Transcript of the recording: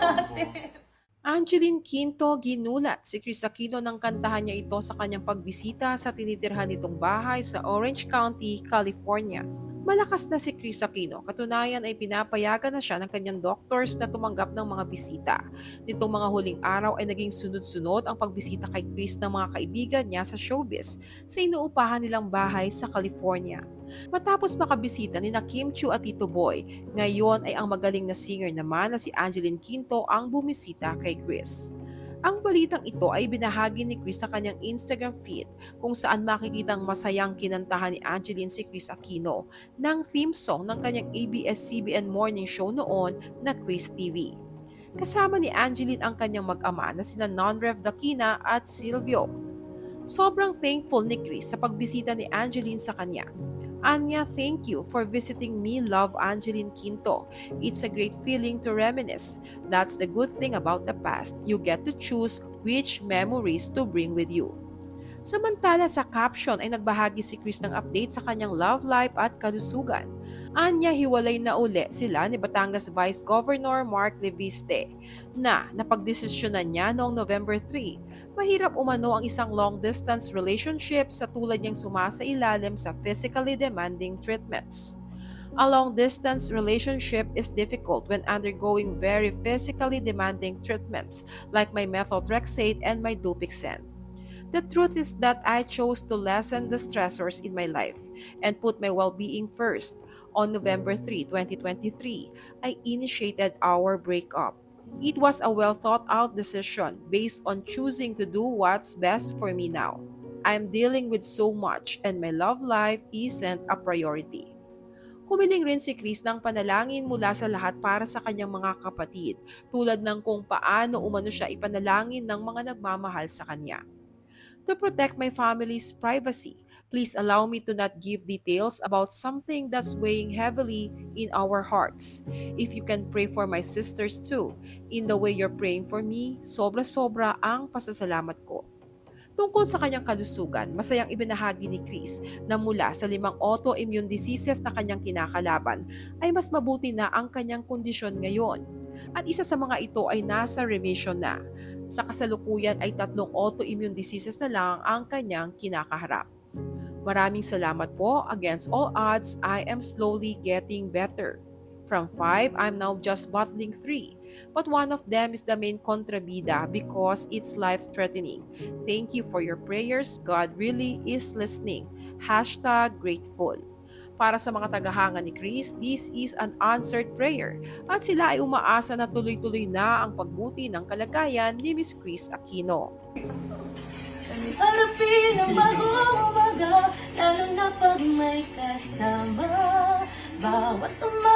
natin. Angeline Quinto ginulat si Chris Aquino ng kantahan niya ito sa kanyang pagbisita sa tinitirhan nitong bahay sa Orange County, California. Malakas na si Chris Aquino, katunayan ay pinapayagan na siya ng kanyang doctors na tumanggap ng mga bisita. Nitong mga huling araw ay naging sunod-sunod ang pagbisita kay Chris ng mga kaibigan niya sa showbiz sa inuupahan nilang bahay sa California. Matapos makabisita ni na Kim Chu at Tito Boy, ngayon ay ang magaling na singer naman na si Angeline Quinto ang bumisita kay Chris. Ang balitang ito ay binahagi ni Chris sa kanyang Instagram feed kung saan makikitang masayang kinantahan ni Angeline si Chris Aquino ng theme song ng kanyang ABS-CBN morning show noon na Chris TV. Kasama ni Angeline ang kanyang mag-ama na sina Non-Rev Dakina at Silvio. Sobrang thankful ni Chris sa pagbisita ni Angeline sa kanya Anya, thank you for visiting me, love Angeline Quinto. It's a great feeling to reminisce. That's the good thing about the past. You get to choose which memories to bring with you. Samantala sa caption ay nagbahagi si Chris ng update sa kanyang love life at kalusugan. Anya, hiwalay na uli sila ni Batangas Vice Governor Mark Leviste na napagdesisyonan niya noong November 3 mahirap umano ang isang long-distance relationship sa tulad niyang sumasailalim sa physically demanding treatments. A long-distance relationship is difficult when undergoing very physically demanding treatments like my methotrexate and my Dupixent. The truth is that I chose to lessen the stressors in my life and put my well-being first. On November 3, 2023, I initiated our breakup. It was a well thought out decision based on choosing to do what's best for me now. I'm dealing with so much and my love life isn't a priority. Humiling rin si Chris ng panalangin mula sa lahat para sa kanyang mga kapatid, tulad ng kung paano umano siya ipanalangin ng mga nagmamahal sa kanya. To protect my family's privacy, please allow me to not give details about something that's weighing heavily in our hearts. If you can pray for my sisters too, in the way you're praying for me, sobra-sobra ang pasasalamat ko. Tungkol sa kanyang kalusugan, masayang ibinahagi ni Chris na mula sa limang autoimmune diseases na kanyang kinakalaban, ay mas mabuti na ang kanyang kondisyon ngayon. At isa sa mga ito ay nasa remission na. Sa kasalukuyan ay tatlong autoimmune diseases na lang ang kanyang kinakaharap. Maraming salamat po. Against all odds, I am slowly getting better. From 5, I'm now just battling 3. But one of them is the main kontrabida because it's life-threatening. Thank you for your prayers. God really is listening. Hashtag grateful. Para sa mga tagahanga ni Chris, this is an answered prayer at sila ay umaasa na tuloy-tuloy na ang pagbuti ng kalagayan ni Miss Chris Aquino. Harapin ang bagong umaga Lalo na pag may kasama Bawat umaga